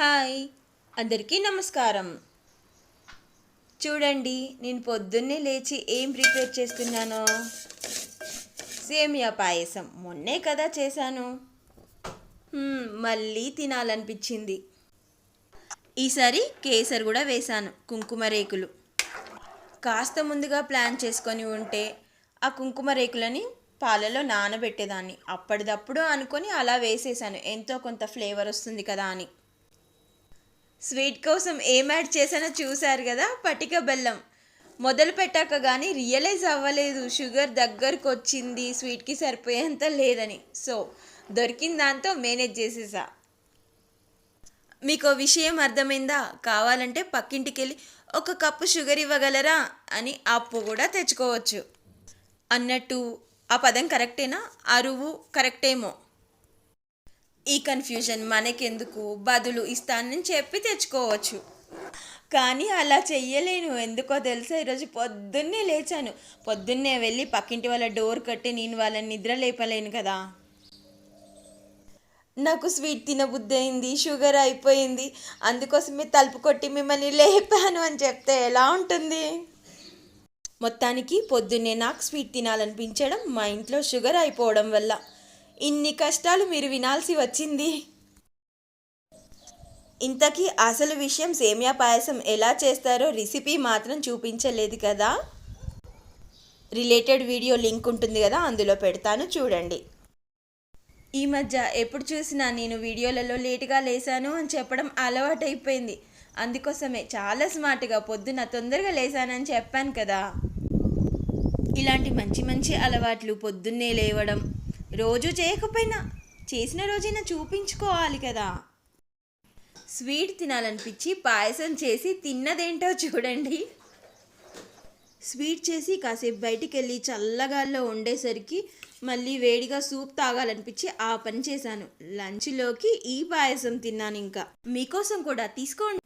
Hi అందరికీ నమస్కారం. చూడండి నేను పొద్దున్నే లేచి ఏం ప్రిపేర్ చేస్తున్నానో? సేమియా పాయసం. మొన్నే కదా చేశాను. మళ్ళీ తినాలనిపించింది. ఈసారి కేసర్ కూడా వేశాను కుంకుమ రేకులు. కాస్త ముందుగా ప్లాన్ చేసుకొని ఉంటే ఆ కుంకుమ రేకులని పాలలో నానబెట్టేదాన్ని. అప్పటిదప్పుడు అనుకొని అలా వేసేసాను ఎంతో కొంత ఫ్లేవర్ వస్తుంది కదా అని. స్వీట్ కోసం ఏం యాడ్ చేశానో చూశారు కదా పటిక బెల్లం. మొదలు పెట్టాక కానీ రియలైజ్ అవ్వలేదు. షుగర్ దగ్గరకు వచ్చింది స్వీట్కి సరిపోయేంత లేదని. సో దొరికిన దాంతో మేనేజ్ చేసేసా. మీకు విషయం అర్థమైందా? కావాలంటే పక్కింటికి వెళ్ళి ఒక కప్పు షుగర్ ఇవ్వగలరా? అని అప్పు కూడా తెచ్చుకోవచ్చు. అన్నట్టు ఆ పదం కరెక్టేనా? అరువు కరెక్టేమో? ఈ కన్ఫ్యూజన్ మనకెందుకు? బదులు ఇస్తానని చెప్పి తెచ్చుకోవచ్చు. కానీ అలా చెయ్యలేను. ఎందుకో తెలుసా? ఈరోజు పొద్దున్నే లేచాను. పొద్దున్నే వెళ్ళి పక్కింటి వాళ్ళ డోర్ కట్టి నేను వాళ్ళని నిద్ర లేపలేను కదా. నాకు స్వీట్ తినబుద్ధి అయింది షుగర్ అయిపోయింది. అందుకోసమే తలుపు కొట్టి మిమ్మల్ని లేపాను అని చెప్తే ఎలా ఉంటుంది? మొత్తానికి పొద్దున్నే నాకు స్వీట్ తినాలనిపించడం మా ఇంట్లో షుగర్ అయిపోవడం వల్ల. ఇన్ని కష్టాలు మీరు వినాల్సి వచ్చింది. ఇంతకీ అసలు విషయం సేమియా పాయసం ఎలా చేస్తారో రెసిపీ మాత్రం చూపించలేదు కదా. రిలేటెడ్ వీడియో లింక్ ఉంటుంది కదా అందులో పెడతాను చూడండి. ఈ మధ్య ఎప్పుడు చూసినా నేను వీడియోలలో లేటుగా లేసాను అని చెప్పడం అలవాటైపోయింది. అందుకోసమే చాలా స్మార్ట్గా పొద్దున తొందరగా లేసానని చెప్పాను కదా. ఇలాంటి మంచి మంచి అలవాట్లు పొద్దున్నే లేవడం రోజు చేయకపోయినా చేసిన రోజైనా చూపించుకోవాలి కదా. స్వీట్ తినాలనిపించి పాయసం చేసి తిన్నదేంటో చూడండి. స్వీట్ చేసి కాసేపు బయటికి వెళ్ళి చల్లగాల్లో ఉండేసరికి మళ్ళీ వేడిగా సూప్ తాగాలనిపించి ఆ పని చేశాను. లంచ్లోకి ఈ పాయసం తిన్నాను ఇంకా. మీకోసం కూడా తీసుకోండి.